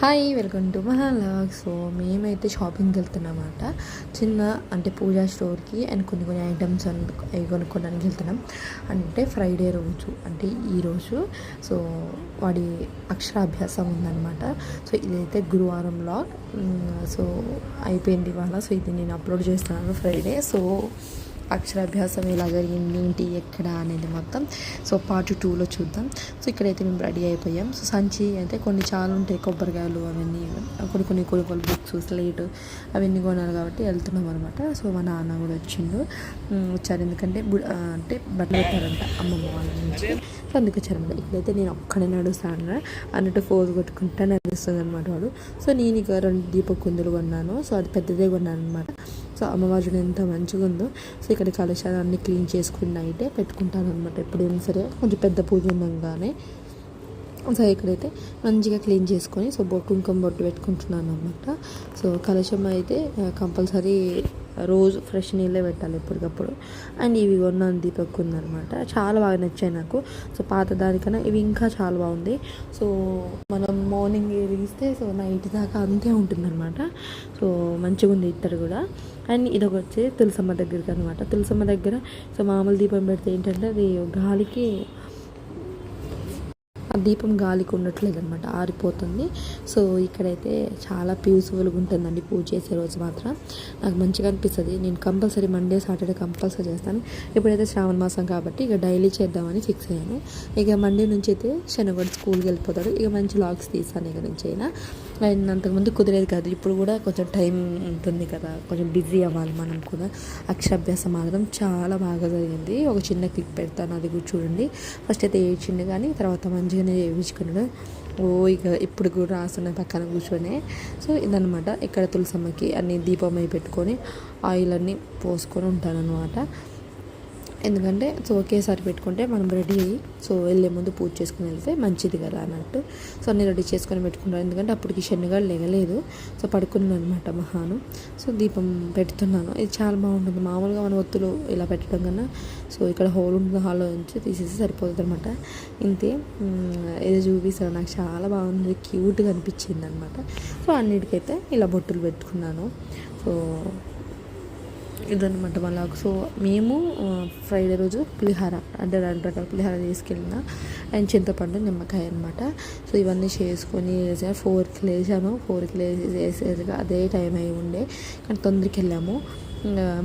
Hi welcome to మహాలాగ్ so మేమైతే షాపింగ్కి వెళ్తున్నామన్నమాట. చిన్న అంటే పూజా స్టోర్కి అండ్ కొన్ని కొన్ని ఐటమ్స్ అవి కొనుక్కోవడానికి వెళ్తున్నాం. అంటే ఫ్రైడే రోజు అంటే ఈరోజు సో వాడి అక్షరాభ్యాసం ఉందన్నమాట. సో ఇదైతే గురువారంలో సో mm, అయిపోయింది ఇవాళ. సో ఇది నేను అప్లోడ్ చేస్తున్నాను ఫ్రైడే సో అక్షరాభ్యాసం ఎలా జరిగింది ఏంటి ఎక్కడ అనేది మొత్తం. సో పార్ట్ టూలో చూద్దాం. సో ఇక్కడైతే మేము రెడీ అయిపోయాం. సో సంచి అయితే కొన్ని చాలా ఉంటాయి కొబ్బరికాయలు అవన్నీ కొన్ని కొన్ని కొన్ని కొన్ని బుక్స్ స్లేట్ అవన్నీ కొనాలి కాబట్టి వెళ్తున్నాం అనమాట సో మా నాన్న కూడా వచ్చిండు. వచ్చారు. ఎందుకంటే అంటే బట్టలు పెట్టారంట అమ్మమ్మ వాళ్ళ నుంచి. సో అందుకు వచ్చారనమాట ఇక్కడైతే నేను ఒక్కడే నడుస్తాను. అన్నట్టు ఫోజ్ కొట్టుకుంటా నడుస్తుంది అనమాట వాడు. సో నేను ఇక రెండు దీప కుందులు కొన్నాను. సో అది పెద్దదే కొన్నాను అనమాట సో అమ్మవారు ఎంత మంచిగా ఉందో సో ఇక్కడ కలశాలన్నీ క్లీన్ చేసుకుని నైటే పెట్టుకుంటాను అనమాట ఎప్పుడైనా సరే కొంచెం పెద్ద పూజ ఉండగానే. సో ఇక్కడైతే మంచిగా క్లీన్ చేసుకొని సో బొట్టు కుంకుమ బొట్టు పెట్టుకుంటున్నాను అనమాట సో కలశం అయితే కంపల్సరీ రోజు ఫ్రెష్ నీళ్ళే పెట్టాలి ఎప్పటికప్పుడు. అండ్ ఇవి కొన్నాను దీపక్ ఉందనమాట చాలా బాగా నచ్చాయి నాకు. సో పాత దానికన్నా ఇవి ఇంకా చాలా బాగుంది. సో మనం మార్నింగ్ వెలిగిస్తే సో నైట్ దాకా అంతే ఉంటుందన్నమాట. సో మంచిగా ఉంది ఇద్దరు కూడా. అండ్ ఇది వచ్చి తులసమ్మ దగ్గరికి అనమాట తులసమ్మ దగ్గర సో మామూలు దీపం పెడితే ఏంటంటే అది గాలికి దీపం గాలికి ఉండట్లేదు అనమాట ఆరిపోతుంది. సో ఇక్కడైతే చాలా పీస్ఫుల్గా ఉంటుందండి పూజ చేసే రోజు మాత్రం. నాకు మంచిగా అనిపిస్తుంది. నేను కంపల్సరీ మండే సాటర్డే కంపల్సరీ చేస్తాను. ఇప్పుడైతే శ్రావణ మాసం కాబట్టి ఇక డైలీ చేద్దామని ఫిక్స్ అయ్యాను. ఇక మండే నుంచి అయితే శనగడు స్కూల్కి వెళ్ళిపోతాడు ఇక మంచి లాగ్స్ తీస్తాను ఇక నుంచి అయినా. అండ్ అంతకుముందు కుదిరేది కాదు. ఇప్పుడు కూడా కొంచెం టైం ఉంటుంది కదా. కొంచెం బిజీ అవ్వాలి మనం కూడా. అక్షరాభ్యాసం మాత్రం చాలా బాగా జరిగింది. ఒక చిన్న క్లిప్ పెడతాను. అది కూడా చూడండి. ఫస్ట్ అయితే ఏడ్చిండు కానీ తర్వాత మంచిగానే చేయించుకున్నాడు ఓ ఇక ఇప్పుడు కూడా రాస్తున్న పక్కన కూర్చొని. సో ఇదనమాట ఇక్కడ తులసమ్మకి అన్ని దీపం అయి పెట్టుకొని ఆయిల్ అన్నీ పోసుకొని ఉంటాను అనమాట ఎందుకంటే సో ఒకేసారి పెట్టుకుంటే మనం రెడీ అయ్యి సో వెళ్ళే ముందు పూజ చేసుకుని వెళ్తే మంచిది కదా అన్నట్టు. సో అన్ని రెడీ చేసుకొని పెట్టుకుంటాను ఎందుకంటే అప్పటికి శనిగాడు లేగలేదు సో పడుకున్నాను అనమాట మహాను. సో దీపం పెడుతున్నాను. ఇది చాలా బాగుంటుంది. మామూలుగా మన ఒత్తులు ఇలా పెట్టడం కన్నా సో ఇక్కడ హోల్ ఉంటుంది. హాల్లో నుంచి తీసేసి సరిపోతుంది అనమాట ఇంతే. ఏదో ఇది చూపిస్తాను నాకు చాలా బాగుంది. క్యూట్గా అనిపించింది అనమాట సో అన్నిటికైతే ఇలా బొట్టులు పెట్టుకున్నాను. సో ఇదనమాట మళ్ళా సో మేము ఫ్రైడే రోజు పులిహార అంటే రెండు రకాల పులిహార తీసుకెళ్ళిన అండ్ చింతపండు నిమ్మకాయ అనమాట సో ఇవన్నీ చేసుకొని వేసా ఫోర్కి లేచాను. ఫోర్కి లేచి వేసేది అదే టైం అయి ఉండే. కానీ తొందరకి వెళ్ళాము.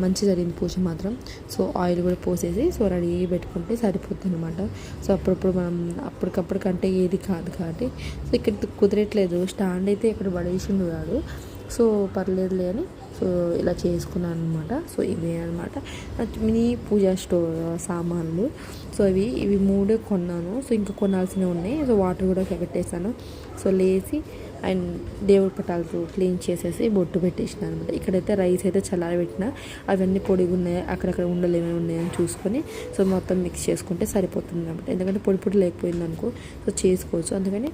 మంచి జరిగింది పూజ మాత్రం. సో ఆయిల్ కూడా పోసేసి సో రెడీ పెట్టుకుంటే సరిపోతుంది అనమాట సో అప్పుడప్పుడు మనం అప్పటికప్పుడు కంటే ఏది కాదు కాబట్టి. సో ఇక్కడ కుదరట్లేదు. స్టాండ్ అయితే ఇక్కడ పడేసిండు కాదు సో పర్లేదులే అని సో ఇలా చేసుకున్నాను అనమాట సో ఇవే అనమాట మినీ పూజా స్టోర్ సామాన్లు. సో ఇవి ఇవి మూడే కొన్నాను. సో ఇంకా కొనాల్సినవి ఉన్నాయి. సో వాటర్ కూడా పెట్టేశాను. సో లేచి అండ్ దేవుడి పటాలతో క్లీన్ చేసేసి బొట్టు పెట్టేసిన అనమాట ఇక్కడైతే రైస్ అయితే చల్లారబెట్టిన అవన్నీ పొడిగా ఉన్నాయి. అక్కడక్కడ ఉండలు ఏమైనా ఉన్నాయని చూసుకొని సో మొత్తం మిక్స్ చేసుకుంటే సరిపోతుంది అనమాట ఎందుకంటే పొడి పొడి లేకపోయింది అనుకో సో చేసుకోవచ్చు. అందుకని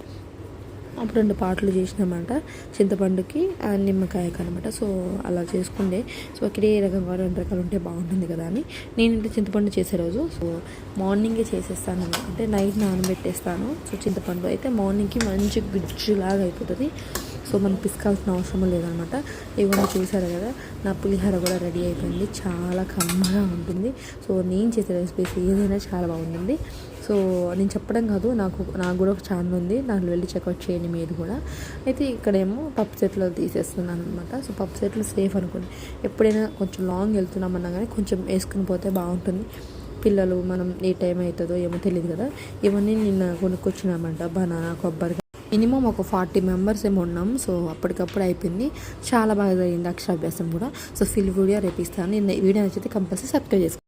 అప్పుడు రెండు పాటలు చేసినామంట చింతపండుకి నిమ్మకాయకి అనమాట సో అలా చేసుకుంటే సో ఒకే రకంగా రెండు రకాలు ఉంటే బాగుంటుంది కదా అని. నేనంటే చింతపండు చేసే రోజు సో మార్నింగే చేసేస్తాను. అంటే నైట్ నానబెట్టేస్తాను. సో చింతపండు అయితే మార్నింగ్కి మంచి గుజ్జులాగా అయిపోతుంది. సో మనం పిసకాల్సిన అవసరం లేదనమాట. ఇవన్నీ చూసారు కదా నా పులిహోర కూడా రెడీ అయిపోయింది. చాలా కమ్మగా ఉంటుంది. సో నేను చేసే రెసిపీస్ ఏదైనా చాలా బాగుంటుంది. సో నేను చెప్పడం కాదు నాకు నాకు కూడా ఒక ఛానల్ ఉంది. దాంట్లో వెళ్ళి చెక్అవుట్ చేయండి మీరు కూడా. అయితే ఇక్కడేమో పప్పు సెట్లు తీసేస్తున్నాను అనమాట సో పప్పు సెట్లు సేఫ్ అనుకోండి. ఎప్పుడైనా కొంచెం లాంగ్ వెళ్తున్నామన్నా కానీ కొంచెం వేసుకుని పోతే బాగుంటుంది. పిల్లలు మనం ఏ టైం అవుతుందో ఏమో తెలియదు కదా. ఇవన్నీ నిన్న కొనుక్కొచ్చినామంట. బనానా కొబ్బరి మినిమం ఒక ఫార్టీ మెంబర్స్ ఏమో ఉన్నాం. సో అప్పటికప్పుడు అయిపోయింది. చాలా బాగా జరిగింది అక్షరాభ్యాసం కూడా. సో ఫిల్ వీడియో రేపిస్తాను. నిన్న వీడియో నచ్చితే కంపల్సరీ సబ్స్క్రైబ్ చేసుకోండి.